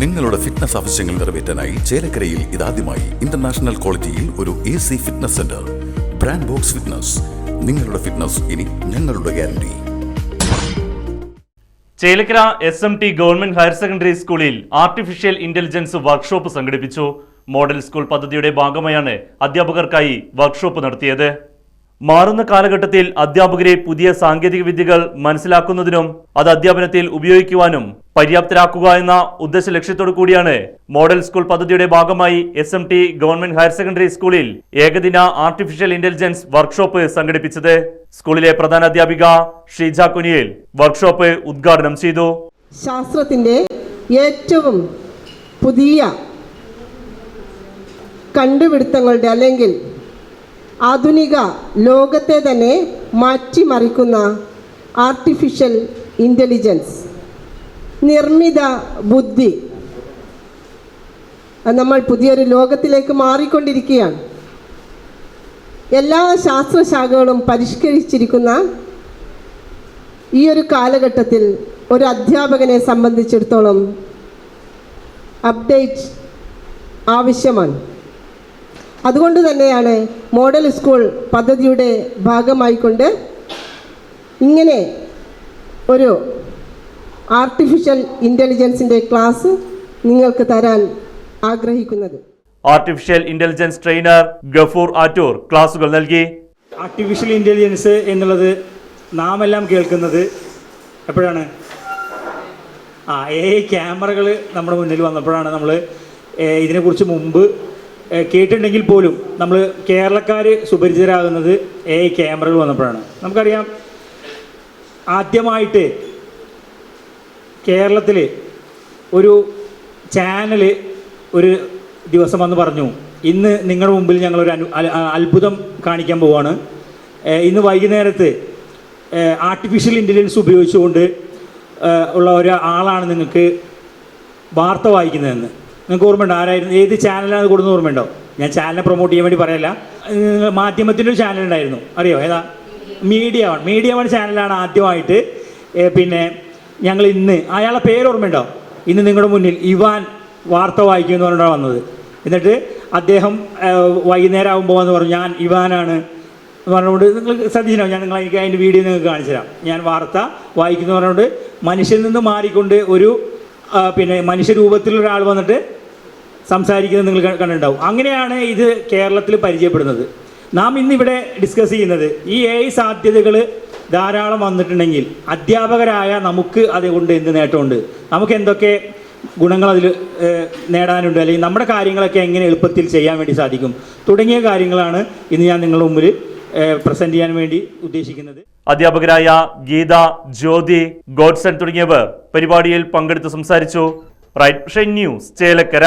നിങ്ങളുടെ ഫിറ്റ്നസ് ആവശ്യങ്ങൾ നിറവേറ്റാനായി ചേലക്കരയിൽ ഇതാദ്യമായി ഇന്റർനാഷണൽ ക്വാളിറ്റിയിൽ ഒരു A C fitness centre brand box fitness നിങ്ങളുടെ ഫിറ്റ്നസ് ഇനി ഞങ്ങളുടെ guarantee Chelakkara S M T government higher secondary സ്കൂളിൽ ആർട്ടിഫിഷ്യൽ ഇന്റലിജൻസ് വർക്ക്ഷോപ്പ് സംഘടിപ്പിച്ചു. മോഡൽ സ്കൂൾ പദ്ധതിയുടെ ഭാഗമായാണ് അധ്യാപകർക്കായി വർക്ക്ഷോപ്പ് നടത്തിയത്. മാറുന്ന കാലഘട്ടത്തിൽ അധ്യാപകരെ പുതിയ സാങ്കേതിക വിദ്യകൾ മനസ്സിലാക്കുന്നതിനും അത് അധ്യാപനത്തിൽ ഉപയോഗിക്കുവാനും പര്യാപ്തരാക്കുക എന്ന ഉദ്ദേശ ലക്ഷ്യത്തോടു കൂടിയാണ് മോഡൽ സ്കൂൾ പദ്ധതിയുടെ ഭാഗമായി S M T government higher secondary സ്കൂളിൽ ഏകദിന ആർട്ടിഫിഷ്യൽ ഇന്റലിജൻസ് വർക്ക്ഷോപ്പ് സംഘടിപ്പിച്ചത്. സ്കൂളിലെ പ്രധാന അധ്യാപിക ഷീജ കുനിയേൽ വർക്ക്ഷോപ്പ് ഉദ്ഘാടനം ചെയ്തു. ശാസ്ത്രത്തിന്റെ ഏറ്റവും പുതിയ കണ്ടുപിടുത്തങ്ങളുടെ അല്ലെങ്കിൽ ആധുനിക ലോകത്തെ തന്നെ മാറ്റിമറിക്കുന്ന ആർട്ടിഫിഷ്യൽ ഇന്റലിജൻസ് നിർമ്മിത ബുദ്ധി. നമ്മൾ പുതിയൊരു ലോകത്തിലേക്ക് മാറിക്കൊണ്ടിരിക്കുകയാണ്. എല്ലാ ശാസ്ത്രശാഖകളും പരിഷ്കരിച്ചിരിക്കുന്ന ഈ ഒരു കാലഘട്ടത്തിൽ ഒരു അധ്യാപകനെ സംബന്ധിച്ചിടത്തോളം അപ്ഡേറ്റ് ആവശ്യമാണ്. അതുകൊണ്ട് തന്നെയാണ് മോഡൽ സ്കൂൾ പദ്ധതിയുടെ ഭാഗമായിക്കൊണ്ട് ഇങ്ങനെ ഒരു ആർട്ടിഫിഷ്യൽ ഇന്റലിജൻസിന്റെ ക്ലാസ് നിങ്ങൾക്ക് തരാൻ ആഗ്രഹിക്കുന്നത്. Artificial intelligence trainer Gafoor Attoor ക്ലാസുകൾ നൽകി. ആർട്ടിഫിഷ്യൽ ഇന്റലിജൻസ് എന്നുള്ളത് നാം എല്ലാം കേൾക്കുന്നത് എപ്പോഴാണ്? ആ എ ക്യാമറകൾ നമ്മുടെ മുന്നിൽ വന്നപ്പോഴാണ് നമ്മൾ ഇതിനെക്കുറിച്ച് മുമ്പ് ഏ, കേട്ടിട്ടുണ്ടെങ്കിൽ പോലും നമ്മൾ കേരളക്കാർ സുപരിചിതരാകുന്നത് എ ക്യാമറകൾ വന്നപ്പോഴാണ്. നമുക്കറിയാം ആദ്യമായിട്ട് കേരളത്തിൽ ഒരു ചാനൽ ഒരു ദിവസം വന്ന് പറഞ്ഞു ഇന്ന് നിങ്ങളുടെ മുമ്പിൽ ഞങ്ങളൊരു അനു അത്ഭുതം കാണിക്കാൻ പോവാണ്. ഇന്ന് വൈകുന്നേരത്ത് ആർട്ടിഫിഷ്യൽ ഇന്റലിജൻസ് ഉപയോഗിച്ചുകൊണ്ട് ഉള്ള ഒരാളാണ് നിങ്ങൾക്ക് വാർത്ത വായിക്കുന്നതെന്ന്. നിങ്ങൾക്ക് ഓർമ്മയുണ്ടോ? ആരായിരുന്നു? ഏത് ചാനലാണ് കൊടുക്കുന്ന ഓർമ്മയുണ്ടോ? ഞാൻ ചാനലിനെ പ്രൊമോട്ട് ചെയ്യാൻ വേണ്ടി പറയല്ല. മാധ്യമത്തിന്റെ ഒരു ചാനൽ ഉണ്ടായിരുന്നു. അറിയോ? ഏതാ? മീഡിയ വൺ മീഡിയ വൺ ചാനലാണ് ആദ്യമായിട്ട് പിന്നെ ഞങ്ങൾ ഇന്ന് അയാളെ പേര് ഓർമ്മയുണ്ടോ? ഇന്ന് നിങ്ങളുടെ മുന്നിൽ ഇവാൻ വാർത്ത വായിക്കും എന്ന് പറഞ്ഞാണ് വന്നത്. എന്നിട്ട് അദ്ദേഹം വൈകുന്നേരം ആകുമ്പോൾ എന്ന് പറഞ്ഞു ഞാൻ ഇവാനാണ്. എന്ന് പറഞ്ഞുകൊണ്ട് നിങ്ങൾ ശ്രദ്ധിച്ചോ ഞാൻ നിങ്ങൾ എനിക്ക് അതിന്റെ വീഡിയോ നിങ്ങൾക്ക് കാണിച്ചു തരാം. ഞാൻ വാർത്ത വായിക്കുന്നു പറഞ്ഞുകൊണ്ട് മനുഷ്യനിൽ നിന്ന് മാറിക്കൊണ്ട് ഒരു പിന്നെ മനുഷ്യരൂപത്തിലൊരാൾ വന്നിട്ട് സംസാരിക്കുന്നത് നിങ്ങൾ കണ്ടിട്ടുണ്ടാവും. അങ്ങനെയാണ് ഇത് കേരളത്തിൽ പരിചയപ്പെടുന്നത്. നാം ഇന്നിവിടെ ഡിസ്കസ് ചെയ്യുന്നത് ഈ എ ഐ സാധ്യതകൾ ധാരാളം വന്നിട്ടുണ്ടെങ്കിൽ അധ്യാപകരായ നമുക്ക് അതുകൊണ്ട് എന്ത് നേട്ടമുണ്ട്? നമുക്ക് എന്തൊക്കെ ഗുണങ്ങൾ അതിൽ നേടാനുണ്ട്? അല്ലെങ്കിൽ നമ്മുടെ കാര്യങ്ങളൊക്കെ എങ്ങനെ എളുപ്പത്തിൽ ചെയ്യാൻ വേണ്ടി സാധിക്കും? തുടങ്ങിയ കാര്യങ്ങളാണ് ഇന്ന് ഞാൻ നിങ്ങളുടെ മുമ്പിൽ പ്രസന്റ് ചെയ്യാൻ വേണ്ടി ഉദ്ദേശിക്കുന്നത്. അധ്യാപകരായ ഗീത ജ്യോതി ഗോഡ്സൺ തുടങ്ങിയവർ പരിപാടിയിൽ പങ്കെടുത്ത് സംസാരിച്ചു. Right news Chelakkara.